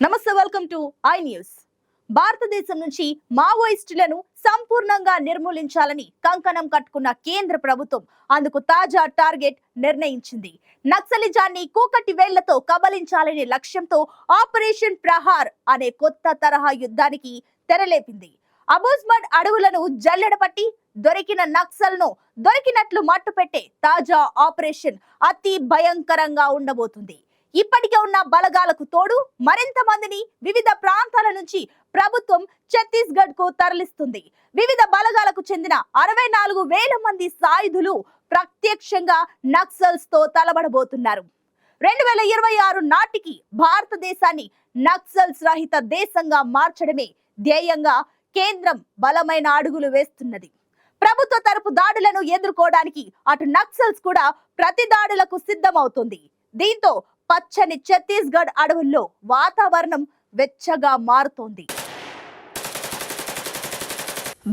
నమస్తే welcome to I news భారతదేశం నుంచి మావోయిస్టులను సంపూర్ణంగా నిర్మూలించాలని కంకణం కట్టుకున్న కేంద్ర ప్రభుత్వం అందుకు తాజా టార్గెట్ నిర్ణయించింది. నక్సలిజాన్ని కూకటి వేళ్ళతో కబలించాలనే లక్ష్యంతో ఆపరేషన్ ప్రహార్ అనే కొత్త తరహా యుద్ధానికి తెరలేపింది. అబూజ్మడ్ అడవులను జల్లెడపట్టి దొరికిన నక్సల్ను దొరికినట్లు మట్టుపెట్టే తాజా ఆపరేషన్ అతి భయంకరంగా ఉండబోతుంది. ఇప్పటికే ఉన్న బలగాలకు తోడు మరింత మందిని వివిధ ప్రాంతాల నుంచి ప్రభుత్వం ఛత్తీస్గఢ్కు తరలిస్తుంది. వివిధ బలగాలకు చెందిన అరవై నాలుగు వేల మంది సాయుధులు ప్రత్యక్షంగా నక్సల్స్తో తలబడబోతున్నారు. రెండు వేల ఇరవై ఆరు నాటికి భారతదేశాన్ని నక్సల్స్ రహిత దేశంగా మార్చడమే ధ్యేయంగా కేంద్రం బలమైన అడుగులు వేస్తున్నది. ప్రభుత్వ తరపు దాడులను ఎదుర్కోవడానికి అటు నక్సల్స్ కూడా ప్రతి దాడులకు సిద్ధమవుతుంది. దీంతో పచ్చని ఛత్తీస్గఢ్ అడవుల్లో వాతావరణం వెచ్చగా మారుతోంది.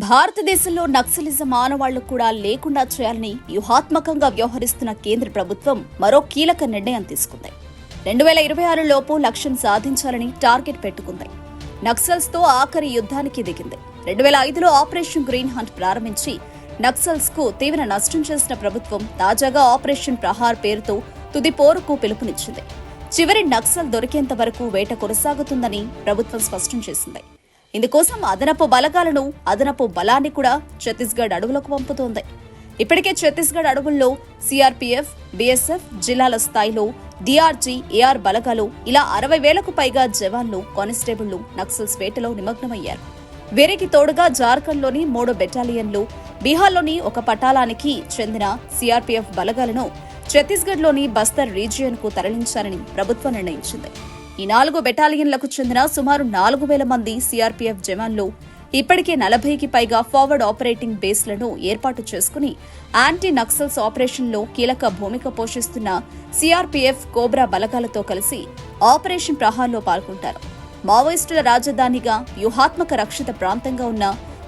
భారతదేశంలో నక్సలిజం ఆనవాళ్ళు కూడా లేకుండా చేయాలని వ్యూహాత్మకంగా వ్యవహరిస్తున్న కేంద్ర ప్రభుత్వం మరో కీలక నిర్ణయం తీసుకుంది. రెండు వేల ఇరవై ఆరు లోపు లక్ష్యం సాధించాలని టార్గెట్ పెట్టుకుంది. నక్సల్స్తో ఆఖరి యుద్ధానికి దిగింది. రెండు వేల ఐదులో ఆపరేషన్ గ్రీన్ హంట్ ప్రారంభించి నక్సల్స్కు తీవ్ర నష్టం చేసిన ప్రభుత్వం తాజాగా ఆపరేషన్ ప్రహార్ పేరుతో తుది పోరుకు పిలుపునిచ్చింది. చివరి నక్సల్ దొరికేంత వరకు వేట కొనసాగుతుందని ప్రభుత్వం స్పష్టం చేసింది. ఇందుకోసం అదనపు బలగాలను అదనపు బలాన్ని కూడా ఛత్తీస్గఢ్ అడవులకు పంపుతోంది. ఇప్పటికే ఛత్తీస్గఢ్ అడవుల్లో సిఆర్పీఎఫ్ బీఎస్ఎఫ్ జిల్లాల స్థాయిలో డిఆర్జీ ఏఆర్ బలగాలు ఇలా అరవై వేలకు పైగా జవాన్లు కానిస్టేబుళ్ళు నక్సల్స్ వేటలో నిమగ్నమయ్యారు. వీరికి తోడుగా జార్ఖండ్లోని మూడు బెటాలియన్లు బీహార్లోని ఒక పటాలానికి చెందిన సిఆర్పీఎఫ్ బలగాలను ఛత్తీస్గఢ్లోని బస్తర్ రీజియన్కు తరలించాలని ప్రభుత్వం నిర్ణయించింది. ఈ నాలుగు బెటాలియన్లకు చెందిన సుమారు నాలుగు వేల మంది సీఆర్పీఎఫ్ జవాన్లు ఇప్పటికే నలభైకి పైగా ఫార్వర్డ్ ఆపరేటింగ్ బేస్లను ఏర్పాటు చేసుకుని యాంటీ నక్సల్స్ ఆపరేషన్లో కీలక భూమిక పోషిస్తున్న సీఆర్పీఎఫ్ కోబ్రా బలగాలతో కలిసి ఆపరేషన్ ప్రహార్లో పాల్గొంటారు. మావోయిస్టుల రాజధానిగా వ్యూహాత్మక రక్షిత ప్రాంతంగా ఉన్న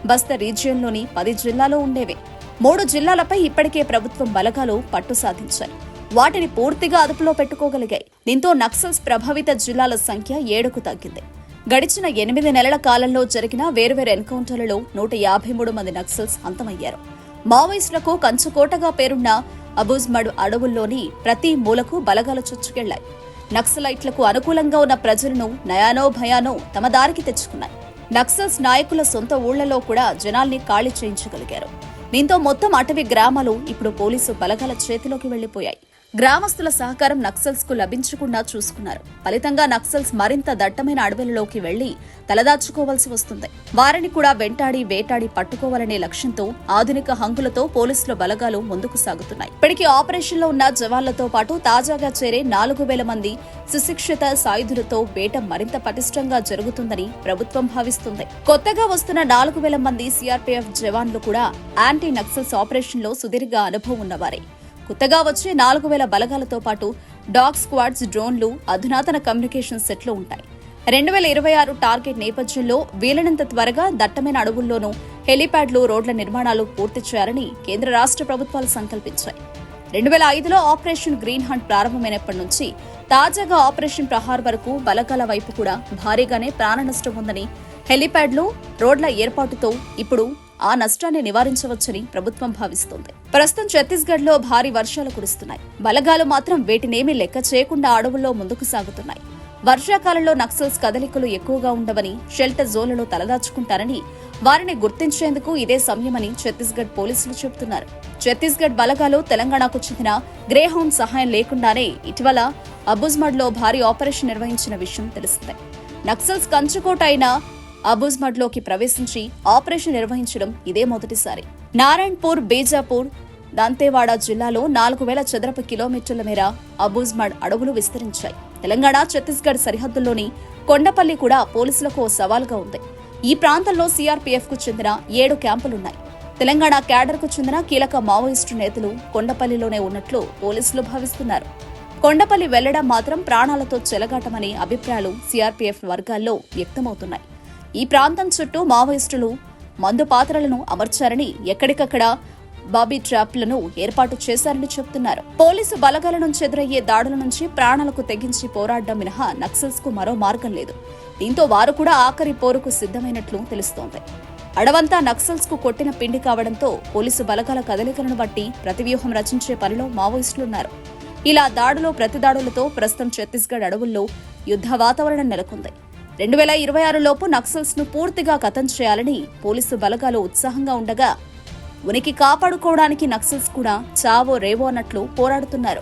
బస్తర్ రీజియన్లోని పది జిల్లాలో ఉండేవే. మూడు జిల్లాలపై ఇప్పటికే ప్రభుత్వం బలగాలు పట్టు సాధించాయి. వాటిని పూర్తిగా అదుపులో పెట్టుకోగలిగాయి. దీంతో నక్సల్స్ ప్రభావిత జిల్లాల సంఖ్య ఏడుకు తగ్గింది. గడిచిన ఎనిమిది నెలల కాలంలో జరిగిన వేర్వేరు ఎన్కౌంటర్లలో నూట యాభై మూడు మంది నక్సల్స్ అంతమయ్యారు. మావోయిస్టులకు కంచుకోటగా పేరున్న అబుజ్మడ్ అడవుల్లోని ప్రతి మూలకు బలగాలు చొచ్చుకెళ్ళాయి. నక్సలైట్లకు అనుకూలంగా ఉన్న ప్రజలను నయానో భయానో తమ దారికి తెచ్చుకున్నాయి. నక్సల్స్ నాయకుల సొంత ఊళ్ళలో కూడా జనాల్ని ఖాళీ చేయించగలిగారు. దీంతో మొత్తం అటవీ గ్రామాలు ఇప్పుడు పోలీసు బలగాల చేతిలోకి వెళ్ళిపోయాయి గ్రామస్తుల సహకారం నక్సల్స్కు లభించకుండా చూసుకున్నారు. ఫలితంగా నక్సల్స్ మరింత దట్టమైన అడవులలోకి వెళ్ళి తలదాచుకోవాల్సి వస్తుంది. వారిని కూడా వెంటాడి వేటాడి పట్టుకోవాలనే లక్ష్యంతో ఆధునిక హంగులతో పోలీసుల బలగాలు ముందుకు సాగుతున్నాయి. ఇప్పటికీ ఆపరేషన్లో ఉన్న జవాన్లతో పాటు తాజాగా చేరే నాలుగు వేల మంది సుశిక్షిత సాయుధులతో వేట మరింత పటిష్టంగా జరుగుతుందని ప్రభుత్వం భావిస్తుంది. కొత్తగా వస్తున్న నాలుగు వేల మంది సిఆర్పీఎఫ్ జవాన్లు కూడా యాంటీ నక్సల్స్ ఆపరేషన్లో సుదీర్ఘ అనుభవం ఉన్నవారే. కొత్తగా వచ్చే నాలుగు వేల బలగాలతో పాటు డాగ్ స్క్వాడ్స్ డ్రోన్లు అధునాతన కమ్యూనికేషన్ సెట్లు ఉంటాయి. రెండు వేల ఇరవై ఆరు టార్గెట్ నేపథ్యంలో వీలైనంత త్వరగా దట్టమైన అడవుల్లోనూ హెలీప్యాడ్లు రోడ్ల నిర్మాణాలు పూర్తి చేయాలని కేంద్ర రాష్ట్ర ప్రభుత్వాలు సంకల్పించాయి. రెండు వేల ఐదులో ఆపరేషన్ గ్రీన్ హంట్ ప్రారంభమైనప్పటి నుంచి తాజాగా ఆపరేషన్ ప్రహార్ వరకు బలగాల వైపు కూడా భారీగానే ప్రాణ నష్టం ఉందని హెలీప్యాడ్లు రోడ్ల ఏర్పాటుతో ఇప్పుడు ఆ నష్టాన్ని నివారించవచ్చని ప్రభుత్వం భావిస్తోంది. ప్రస్తుతం ఛత్తీస్గఢ్లో భారీ వర్షాలు కురుస్తున్నాయి. బలగాలు మాత్రం వేటినేమీ లెక్క చేయకుండా అడవుల్లో ముందుకు సాగుతున్నాయి. వర్షాకాలంలో నక్సల్స్ కదలికలు ఎక్కువగా ఉండవని షెల్టర్ జోన్లలో తలదాచుకుంటారని వారిని గుర్తించేందుకు ఇదే సమయమని ఛత్తీస్గఢ్ పోలీసులు చెబుతున్నారు. ఛత్తీస్గఢ్ బలగాలు తెలంగాణకు చెందిన గ్రేహౌండ్ సహాయం లేకుండానే ఇటీవల అబుజ్మడ్లో భారీ ఆపరేషన్ నిర్వహించిన విషయం తెలిసిందే నక్సల్స్ కంచుకోట అయిన అబుజ్మడ్లోకి ప్రవేశించి ఆపరేషన్ నిర్వహించడం ఇదే మొదటిసారి. నారాయణపూర్ బీజాపూర్ దంతేవాడ జిల్లాలో నాలుగు వేల చదరపు కిలోమీటర్ల మేర అబూజ్మడ్ అడవులు విస్తరించాయి. తెలంగాణ ఛత్తీస్గఢ్ సరిహద్దుల్లోని కొండపల్లి కూడా పోలీసులకు ఓ సవాల్గా ఉంది. ఈ ప్రాంతంలో సీఆర్పీఎఫ్కు చెందిన ఏడు క్యాంపులున్నాయి. తెలంగాణ క్యాడర్కు చెందిన కీలక మావోయిస్టు నేతలు కొండపల్లిలోనే ఉన్నట్లు పోలీసులు భావిస్తున్నారు. కొండపల్లి వెళ్ళడం మాత్రం ప్రాణాలతో చెలగాటమనే అభిప్రాయాలు సీఆర్పీఎఫ్ వర్గాల్లో వ్యక్తమవుతున్నాయి. ఈ ప్రాంతం చుట్టూ మావోయిస్టులు మందు పాత్రలను అమర్చారని ఎక్కడికక్కడ బాబీ ట్రాప్లను ఏర్పాటు చేశారని చెబుతున్నారు. పోలీసు బలగాల నుంచి ఎదురయ్యే దాడుల నుంచి ప్రాణాలకు తెగించి పోరాడడం మినహా నక్సల్స్కు మరో మార్గం లేదు. దీంతో వారు కూడా ఆఖరి పోరుకు సిద్ధమైనట్లు తెలుస్తోంది. అడవంతా నక్సల్స్కు కొట్టిన పిండి కావడంతో పోలీసు బలగాల కదలికలను బట్టి ప్రతివ్యూహం రచించే పనిలో మావోయిస్టులున్నారు ఇలా దాడులు ప్రతిదాడులతో ప్రస్తుతం ఛత్తీస్గఢ్ అడవుల్లో యుద్ధ వాతావరణం నెలకొంది. రెండు వేల ఇరవై ఆరు లోపు నక్సల్స్ను పూర్తిగా కథం చేయాలని పోలీసు బలగాలు ఉత్సాహంగా ఉండగా ఉనికి కాపాడుకోవడానికి నక్సల్స్ కూడా చావో రేవో అన్నట్లు పోరాడుతున్నారు.